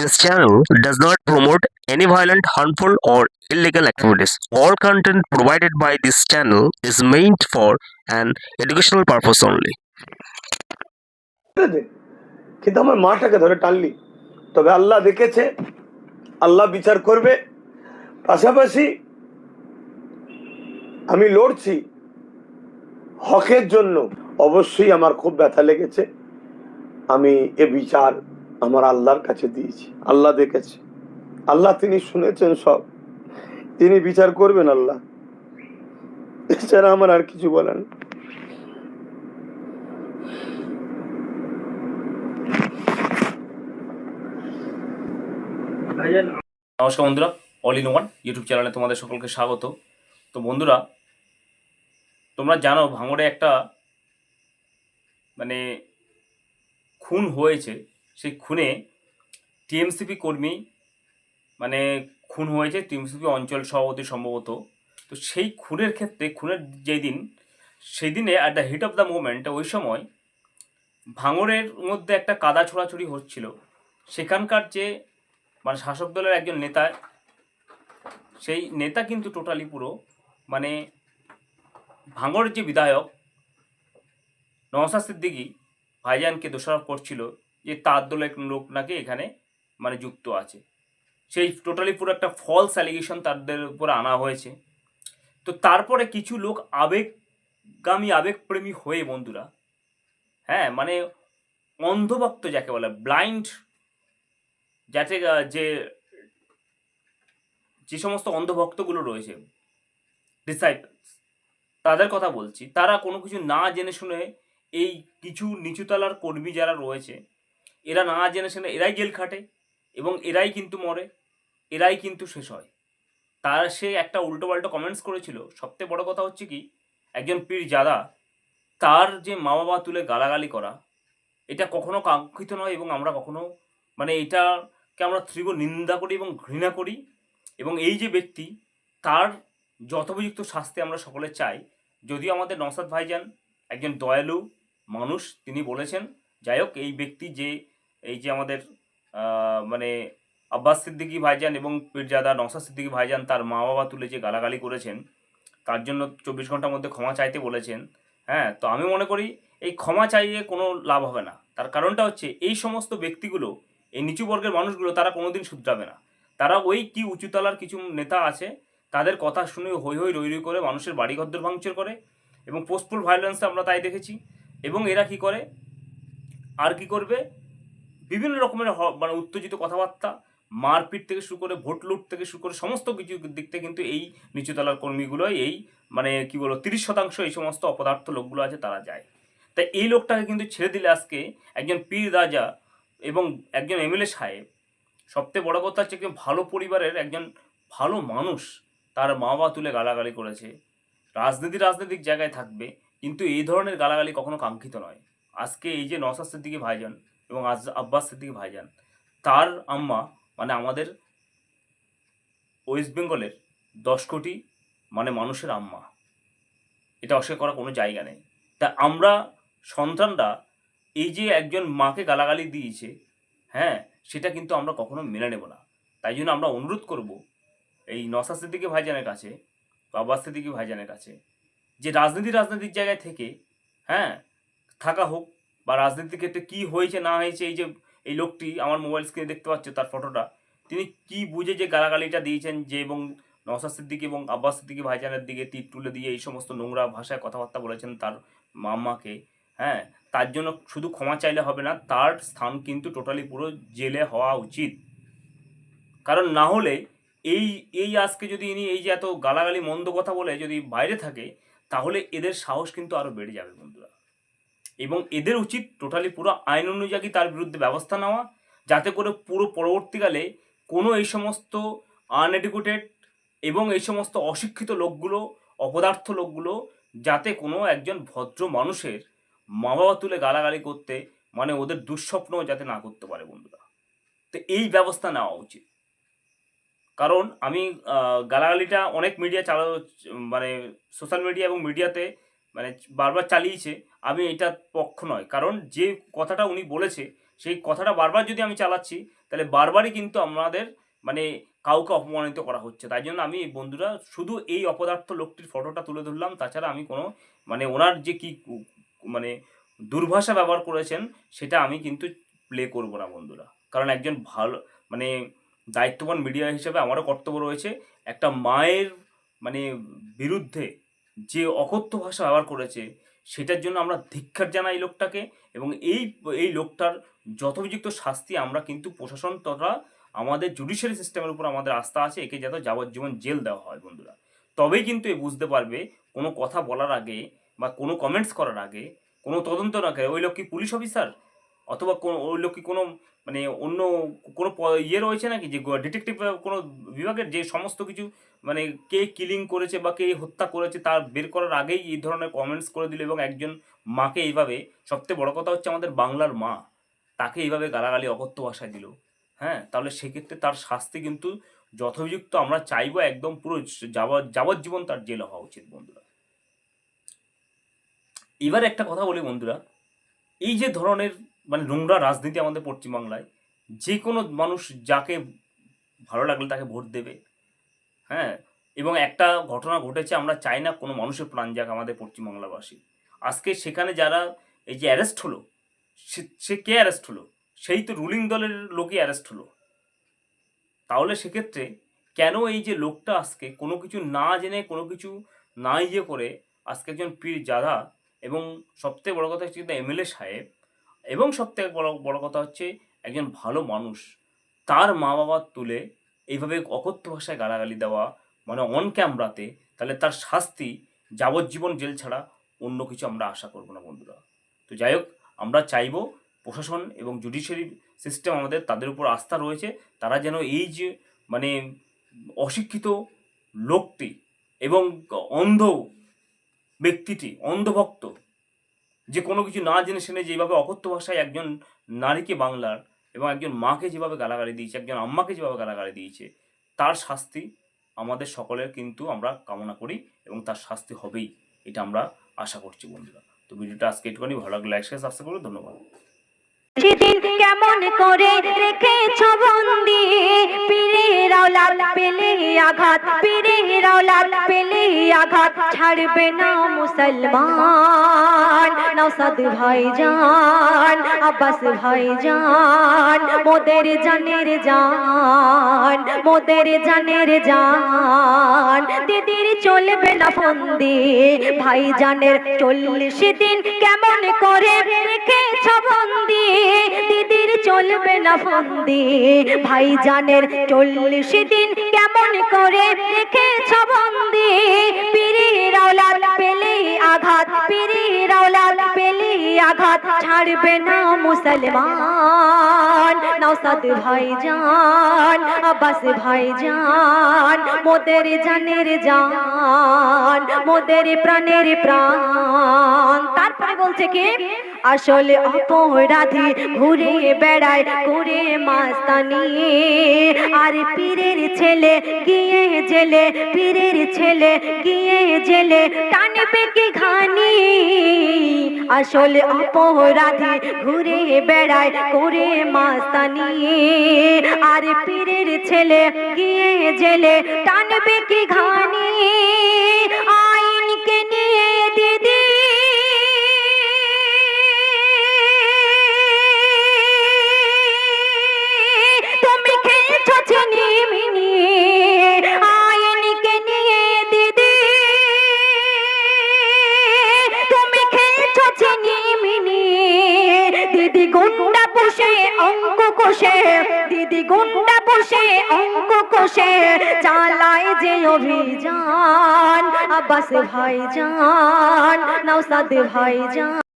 This channel does not promote any violent, harmful, or illegal activities. All content provided by this channel is meant for an educational purpose only. কিন্তু আমার মাটাকে ধরে টানলি তবে আল্লাহ দেখেছে আল্লাহ বিচার করবে পাশাপাশি আমি লড়ছি হকের জন্য অবশ্যই আমার খুব ব্যথা লেগেছে আমি এ বিচার আমার আল্লাহর কাছে দিয়েছি, আল্লাহ দেখেছে। আল্লাহ তিনি শুনেছেন সব। তিনি বিচার করবেন আল্লাহ। এছাড়া আমার আর কিছু বলেন নমস্কার বন্ধুরা অল ইন ওয়ান ইউটিউব চ্যানেলে তোমাদের সকলকে স্বাগত। তো বন্ধুরা, তোমরা জানো ভাঙড়ে একটা মানে খুন হয়েছে। সেই খুনে টিএমসিপি কর্মী মানে খুন হয়েছে টিএমসিপি অঞ্চল সভাপতি সম্ভবত। তো সেই খুনের ক্ষেত্রে, খুনের যেই দিন, সেই দিনে at the heat of the movement ওই সময় ভাঙরের মধ্যে একটা কাদা ছোড়াছুড়ি হচ্ছিল। সেখানকার যে মানে শাসক দলের একজন নেতা, সেই নেতা কিন্তু টোটালি পুরো মানে ভাঙড়ের যে বিধায়ক নওসাদ সিদ্দিকী, ভাইজানকে দোষারোপ করছিল। যে তার দলের লোক নাকি এখানে মানে যুক্ত আছে। সেই টোটালি পুরো একটা ফলস অ্যালিগেশন তাদের উপরে আনা হয়েছে। তো তারপরে কিছু লোক আবেগগামী, আবেগপ্রেমী হয়ে বন্ধুরা হ্যাঁ মানে অন্ধভক্ত যাকে বলে ব্লাইন্ড যাতে যে যে সমস্ত অন্ধভক্তগুলো রয়েছে ডিসাইপলস তাদের কথা বলছি। তারা কোনো কিছু না জেনে শুনে এই কিছু নিচুতলার কর্মী যারা রয়েছে এরা না জেনে শুনে এরাই জেল খাটে এবং এরাই কিন্তু মরে, এরাই কিন্তু শেষ হয়। তার সে একটা উল্টো পাল্টো কমেন্টস করেছিল। সবচেয়ে বড় কথা হচ্ছে কি, একজন পীর জাদা তার যে মা বাবা তুলে গালাগালি করা, এটা কখনো কাঙ্ক্ষিত নয় এবং আমরা কখনো মানে এটাকে আমরা তীব্র নিন্দা করি এবং ঘৃণা করি এবং এই যে ব্যক্তি, তার যথোপযুক্ত শাস্তি আমরা সকলে চাই। যদিও আমাদের নসাদ ভাইজান একজন দয়ালু মানুষ, তিনি বলেছেন, যাই হোক, এই ব্যক্তি যে এই যে আমাদের মানে আব্বাস সিদ্দিকী ভাইজান এবং পীরজাদা নসাদ সিদ্দিকি ভাইজান তার মা বাবা তুলে যে গালাগালি করেছেন, তার জন্য চব্বিশ ঘণ্টার মধ্যে ক্ষমা চাইতে বলেছেন হ্যাঁ? তো আমি মনে করি এই ক্ষমা চাইয়ে কোনো লাভ হবে না। তার কারণটা হচ্ছে এই সমস্ত ব্যক্তিগুলো, এই নিচু বর্গের মানুষগুলো তারা কোনোদিন শুধরাবে না। তারা ওই কি উঁচুতলার কিছু নেতা আছে, তাদের কথা শুনে হই হই রই রই করে মানুষের বাড়ি ঘরদর ভাঙচুর করে এবং পোস্টফুল ভায়োলেন্সে আমরা তাই দেখেছি এবং এরা কি করে? আর কি করবে? বিভিন্ন রকমের মানে উত্তেজিত কথাবার্তা, মারপিট থেকে শুরু করে ভোট লুট থেকে শুরু করে সমস্ত কিছু দিক থেকে কিন্তু এই নিচুতলার কর্মীগুলোই এই মানে কি বলব, তিরিশ শতাংশ এই সমস্ত অপদার্থ লোকগুলো আছে তারা যায়। তাই এই লোকটাকে কিন্তু ছেড়ে দিলে আজকে একজন পীর রাজা এবং একজন এমএলএ সাহেব সবথেকে বড় কথা হচ্ছে একজন ভালো পরিবারের একজন ভালো মানুষ তার মা বাবা তুলে গালাগালি করেছে। রাজনীতি রাজনৈতিক জায়গায় থাকবে, কিন্তু এই ধরনের গালাগালি কখনো কাঙ্ক্ষিত নয়। আজকে এই যে নসাদ দিকে ভাইজান এবং আজ আব্বাস সিদ্দিকী ভাইজান। তার আম্মা মানে আমাদের ওয়েস্ট বেঙ্গলের দশ কোটি মানে মানুষের আম্মা। এটা অস্বীকার করার কোনো জায়গা নেই। তা আমরা সন্তানরা, এই যে একজন মাকে গালাগালি দিয়েছে হ্যাঁ সেটা কিন্তু আমরা কখনো মেনে নেব না। তাই জন্য আমরা অনুরোধ করব এই নসা সিদ্দিকি ভাইজানের কাছে বা আব্বাস সিদ্দিকি ভাইজানের কাছে যে রাজনীতি রাজনীতির জায়গায় থেকে হ্যাঁ থাকা হোক বা রাজনীতির ক্ষেত্রে কী হয়েছে, না হয়েছে, এই যে, এই লোকটি আমার মোবাইল স্ক্রিনে দেখতে পাচ্ছে তার ফটোটা তিনি কি বুঝে যে গালাগালিটা দিয়েছেন যে এবং নওসাদ সিদ্দিকী এবং আব্বাস সিদ্দিকী ভাইজানের দিকে তীর তুলে দিয়ে এই সমস্ত নোংরা ভাষায় কথাবার্তা বলেছেন তার মাম্মাকে হ্যাঁ? তার জন্য শুধু ক্ষমা চাইলে হবে না, তার স্থান কিন্তু টোটালি পুরো জেলে হওয়া উচিত। কারণ না হলে এই এই আজকে যদি ইনি এই যে এত গালাগালি মন্দ কথা বলে যদি বাইরে থাকে, তাহলে এদের সাহস কিন্তু আরও বেড়ে যাবে বন্ধুরা। এবং এদের উচিত টোটালি পুরো আইন অনুযায়ী তার বিরুদ্ধে ব্যবস্থা নেওয়া, যাতে করে পুরো পরবর্তীকালে কোনো এই সমস্ত আনএডুকেটেড এবং এই সমস্ত অশিক্ষিত লোকগুলো, অপদার্থ লোকগুলো, যাতে কোনো একজন ভদ্র মানুষের মা বাবা তুলে গালাগালি করতে মানে ওদের দুঃস্বপ্ন যাতে না করতে পারে বন্ধুরা। তো এই ব্যবস্থা নেওয়া উচিত। কারণ আমি গালাগালিটা অনেক মিডিয়া চালা মানে সোশ্যাল মিডিয়া এবং মিডিয়াতে মানে বারবার চালিয়েছে, আমি এটার পক্ষ নয়। কারণ যে কথাটা উনি বলেছে, সেই কথাটা বারবার যদি আমি চালাচ্ছি, তাহলে বারবারই কিন্তু আমাদের মানে কাউকে অপমানিত করা হচ্ছে। তাই জন্য আমি বন্ধুরা শুধু এই অপদার্থ লোকটির ফটোটা তুলে ধরলাম। তাছাড়া আমি কোনো মানে ওনার যে কি মানে দুর্ভাষা ব্যবহার করেছেন, সেটা আমি কিন্তু প্লে করব না বন্ধুরা। কারণ একজন ভালো মানে দায়িত্ববান মিডিয়া হিসেবে আমারও কর্তব্য রয়েছে একটা মায়ের মানে বিরুদ্ধে যে অকথ্য ভাষা ব্যবহার করেছে, সেটার জন্য আমরা ধিক্ষার জানাই লোকটাকে এবং এই এই লোকটার যথোপযুক্ত শাস্তি আমরা কিন্তু প্রশাসন তথা আমাদের জুডিশিয়ারি সিস্টেমের উপর আমাদের আস্থা আছে, একে যাতে যাবজ্জীবন জেল দেওয়া হয় বন্ধুরা। তবেই কিন্তু এ বুঝতে পারবে কোনো কথা বলার আগে বা কোনো কমেন্টস করার আগে, কোনো তদন্ত না ওই লোক কি পুলিশ অফিসার অথবা কোনো ওই লোক কি কোনো মানে অন্য কোনো ইয়ে রয়েছে নাকি? যে ডিটেকটিভ কোনো বিভাগের যে সমস্ত কিছু মানে কে কিলিং করেছে বা কে হত্যা করেছে তার বের করার আগেই এই ধরনের কমেন্টস করে দিল এবং একজন মাকে এইভাবে সবথেকে বড় কথা হচ্ছে আমাদের বাংলার মা, তাকে এইভাবে গালাগালি, অকথ্য ভাষায় দিল। হ্যাঁ তাহলে সেক্ষেত্রে তার শাস্তি কিন্তু যথোপযুক্ত আমরা চাইব একদম পুরো যাবজ্জীবন তার জেল হওয়া উচিত বন্ধুরা। এবার একটা কথা বলি বন্ধুরা, এই যে ধরনের মানে নোংরা রাজনীতি আমাদের পশ্চিমবাংলায় যে কোনো মানুষ যাকে ভালো লাগলে তাকে ভোট দেবে হ্যাঁ? এবং একটা ঘটনা ঘটেছে, আমরা চাই না কোনো মানুষের প্রাণ যাক আমাদের পশ্চিমবাংলাবাসী। আজকে সেখানে যারা এই যে অ্যারেস্ট হলো, সে কে অ্যারেস্ট হলো? সেই তো রুলিং দলের লোকই অ্যারেস্ট হলো। তাহলে সেক্ষেত্রে কেন এই যে লোকটা আজকে কোনো কিছু না জেনে, কোনো কিছু না ইয়ে করে আজকে একজন পীর জাদা এবং সবথেকে বড় কথা হচ্ছে কিন্তু এমএলএ সাহেব এবং সবথেকে বড় বড় কথা হচ্ছে একজন ভালো মানুষ, তার মা বাবার তুলে এইভাবে অকথ্য ভাষায় গালাগালি দেওয়া মানে অন ক্যামেরাতে তাহলে তার শাস্তি যাবজ্জীবন জেল ছাড়া অন্য কিছু আমরা আশা করব না বন্ধুরা। তো যাই হোক, আমরা চাইব প্রশাসন এবং জুডিশিয়ারি সিস্টেম আমাদের তাদের উপর আস্থা রয়েছে, তারা যেন এই যে মানে অশিক্ষিত লোকটি এবং অন্ধ ব্যক্তিটি, অন্ধভক্ত যে কোনো কিছু না জেনে শুনে যেভাবে অকথ্য ভাষায় একজন নারীকে বাংলার এবং একজন মাকে যেভাবে গালাগালি দিয়েছে, একজন আম্মাকে যেভাবে গালাগালি দিয়েছে, তার শাস্তি আমাদের সকলের কিন্তু আমরা কামনা করি এবং তার শাস্তি হবেই। এটা আমরা আশা করছি বন্ধুরা। তো ভিডিওটা আজকে একটুখানি ভালো লাগলে লাইক শেয়ার সাবস্ক্রাইব করে ধন্যবাদ। কেমন করে রেখেছ বন্দি, পীরের আওলাদ পেলে আঘাত, পীরের আওলাদ পেলে আঘাত, ছাড়বে না মুসলমান। নওসাদ ভাই যান আব্বাস ভাই যান মোদের জানের যান মোদের জানের যান দিদির চলবে না ফন্দি ভাই জানের চল্লিশ দিন কেমন করে রেখে বন্দি চলবে না ফন্দি? ভাই জানের চল্লিশ দিন কেমন করে রেখেছ বন্দি? পিরির আওলাদ পেলে আঘাত, পিরির আওলাদ পেলে আঘাত, ছাড়বে না মুসলমান। নওসাদ ভাই জান আব্বাস ভাই জান মোদের জানের জান, মোদের প্রাণের প্রাণ। তারপরে বলছে কি? আসলে অপরাধী ঘুরে বেড়ায় করে মাস্তানি আর পীরের ছেলে গিয়ে জেলে, পীরের ছেলে গিয়ে জেলে, টানবে কি ঘানি? আসলে অপরাধী ঘুরে বেড়ায় করে মাস্তানি আর পীরের ছেলে গিয়ে জেলে, টানবে কি ঘানি? গুন্ডা বসে অঙ্ক কষে দিদি গুন্ডা বসে অঙ্ক কষে চালায় যে অভিযান, আব্বাস ভাই জান নওসাদ ভাই জান